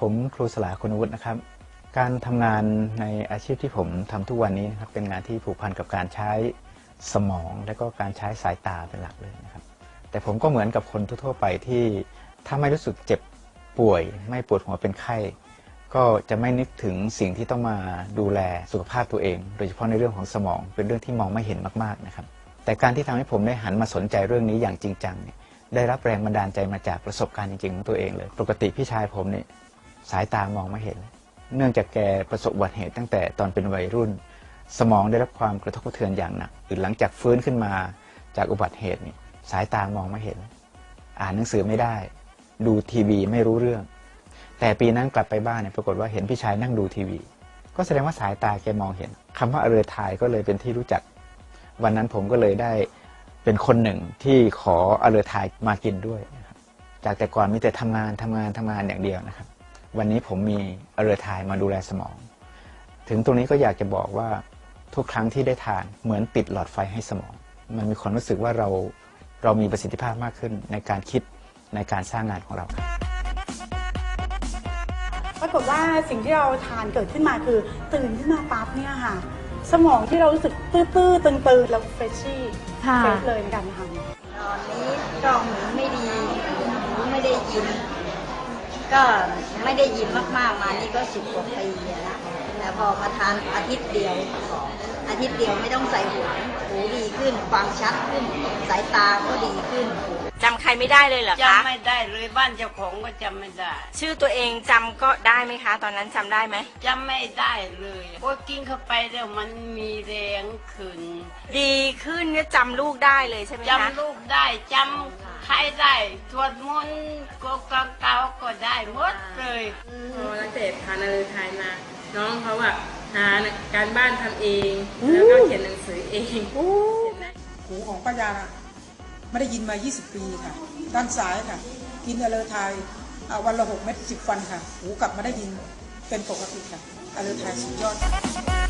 ผมครูสลาคุณวุฒินะครับ การทำงานในอาชีพที่ผมทำทุกวันนี้นะครับเป็นงานที่ผูกพันกับการใช้สมอง และก็การใช้สายตาเป็นหลักเลยนะครับ แต่ผมก็เหมือนกับคนทั่วไปที่ถ้าไม่รู้สึกเจ็บป่วย ไม่ปวดหัวเป็นไข้ ก็จะไม่นึกถึงสิ่งที่ต้องมาดูแลสุขภาพตัวเอง โดยเฉพาะในเรื่องของสมองเป็นเรื่องที่มองไม่เห็นมากๆนะครับ แต่การที่ทำให้ผมได้หันมาสนใจเรื่องนี้อย่างจริงจังเนี่ยได้รับแรงบันดาลใจมาจากประสบการณ์จริงๆของตัวเองเลย ปกติพี่ชายผมเนี่ย สายตามองไม่เห็น เนื่องจากแกประสบอุบัติเหตุตั้งแต่ตอนเป็นวัยรุ่น สมองได้รับความกระทบกระเทือนอย่างหนักหรือหลังจากฟื้นขึ้นมาจากอุบัติเหตุนี่สายตามองไม่เห็น อ่านหนังสือไม่ได้ ดูทีวีไม่รู้เรื่อง แต่ปีนั้นกลับไปบ้านเนี่ยปรากฏว่าเห็นพี่ชายนั่งดูทีวี ก็แสดงว่าสายตาแกมองเห็นคำว่าอเรือทายก็เลยเป็นที่รู้จัก วันนั้นผมก็เลยได้เป็นคนหนึ่งที่ขออเรือทายมากินด้วย จากแต่ก่อนมีแต่ทำงานทำงานทำงานอย่างเดียวนะครับ วันนี้ผมมีอเรือทายมาดูแลสมอง ถึงตรงนี้ก็อยากจะบอกว่าทุกครั้งที่ได้ทานเหมือนติดหลอดไฟให้สมอง มันมีความรู้สึกว่าเราเรามีประสิทธิภาพมากขึ้นในการคิดในการสร้างงานของเราครับปรากฏว่าสิ่งที่เราทานเกิดขึ้นมาคือ ตื่นขึ้นมาปั๊บเนี่ยค่ะ สมองที่เรารู้สึกตื้อๆตึงๆแล้วเฟรชชี่ค่ะเฟรชเลยในการทำตอนนี้กล้องหูไม่ดีหูไม่ได้ยิน ก็ไม่ได้ยินมากๆมานี่ก็สิบกว่าปีอะนะแต่พอมาทานอาทิตย์เดียว อาทิตย์เดียวไม่ต้องใส่หูหูดีขึ้นฟังชัดขึ้น สายตาก็ดีขึ้นจำใครไม่ได้เลยเหรอคะจำไม่ได้เลยบ้านเจ้าของก็จำไม่ได้ ชื่อตัวเองจำก็ได้ไหมคะ ตอนนั้นจำได้ไหมจำไม่ได้เลยพอกินเข้าไปแล้วมันมีแรงขึ้น ดีขึ้นก็จำลูกได้เลยใช่ไหมคะจำลูกได้จำ ใครได้สวดมนต์ก็เก่าๆก็ได้หมดเลยพอตั้งแต่ทานอะไรทายมา น้องเขาอะหาการบ้านทำเอง แล้วก็เขียนหนังสือเอง หูของป้ายาไม่ได้ยินมา 20 ปีค่ะ ด้านซ้ายค่ะ กินอะเลอไทยอ่าวันละ 6 เม็ด10 วันค่ะ หูกลับมาได้ยินเป็นปกติค่ะอะเลอไทยสุดยอด